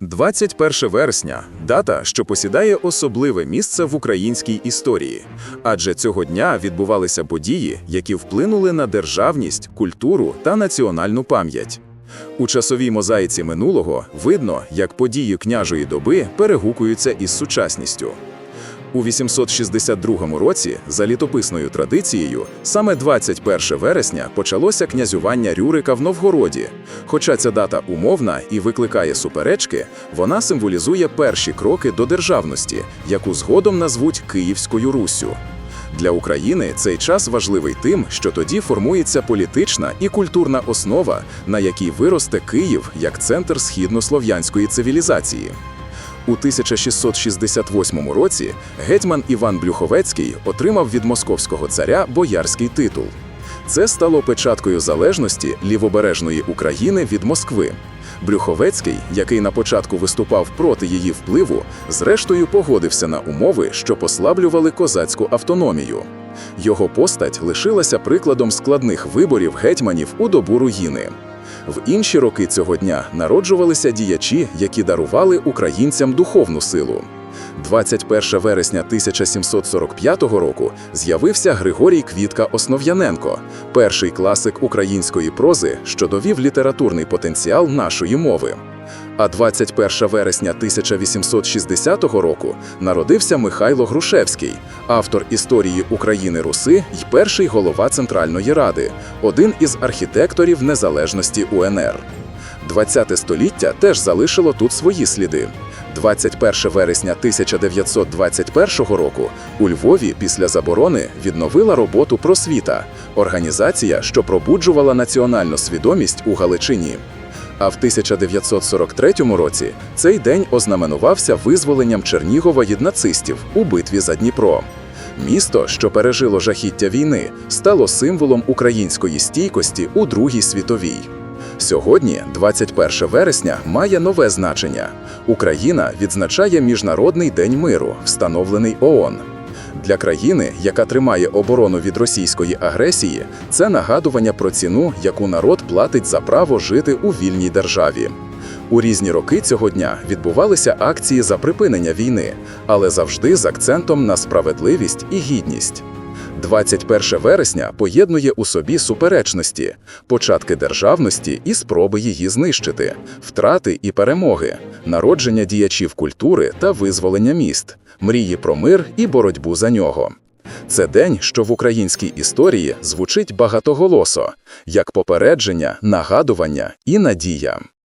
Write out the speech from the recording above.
21 вересня дата, що посідає особливе місце в українській історії, адже цього дня відбувалися події, які вплинули на державність, культуру та національну пам'ять. У часовій мозаїці минулого видно, як події княжої доби перегукуються із сучасністю. У 862 році, за літописною традицією, саме 21 вересня почалося князювання Рюрика в Новгороді. Хоча ця дата умовна і викликає суперечки, вона символізує перші кроки до державності, яку згодом назвуть Київською Руссю. Для України цей час важливий тим, що тоді формується політична і культурна основа, на якій виросте Київ як центр східнослов'янської цивілізації. У 1668 році гетьман Іван Блюховецький отримав від московського царя боярський титул. Це стало печаткою залежності лівобережної України від Москви. Блюховецький, який на початку виступав проти її впливу, зрештою погодився на умови, що послаблювали козацьку автономію. Його постать лишилася прикладом складних виборів гетьманів у добу руїни. В інші роки цього дня народжувалися діячі, які дарували українцям духовну силу. 21 вересня 1745 року з'явився Григорій Квітка Основ'яненко, перший класик української прози, що довів літературний потенціал нашої мови. А 21 вересня 1860 року народився Михайло Грушевський, автор історії України Руси й перший голова Центральної Ради, один із архітекторів незалежності УНР. 20 століття теж залишило тут свої сліди. 21 вересня 1921 року у Львові після заборони відновила роботу просвіта, організація, що пробуджувала національну свідомість у Галичині. А в 1943 році цей день ознаменувався визволенням Чернігова від нацистів у битві за Дніпро. Місто, що пережило жахіття війни, стало символом української стійкості у Другій світовій. Сьогодні, 21 вересня, має нове значення. Україна відзначає Міжнародний день миру, встановлений ООН. Для країни, яка тримає оборону від російської агресії, це нагадування про ціну, яку народ платить за право жити у вільній державі. У різні роки цього дня відбувалися акції за припинення війни, але завжди з акцентом на справедливість і гідність. 21 вересня поєднує у собі суперечності, початки державності і спроби її знищити, втрати і перемоги, народження діячів культури та визволення міст, мрії про мир і боротьбу за нього. Це день, що в українській історії звучить багатоголосо, як попередження, нагадування і надія.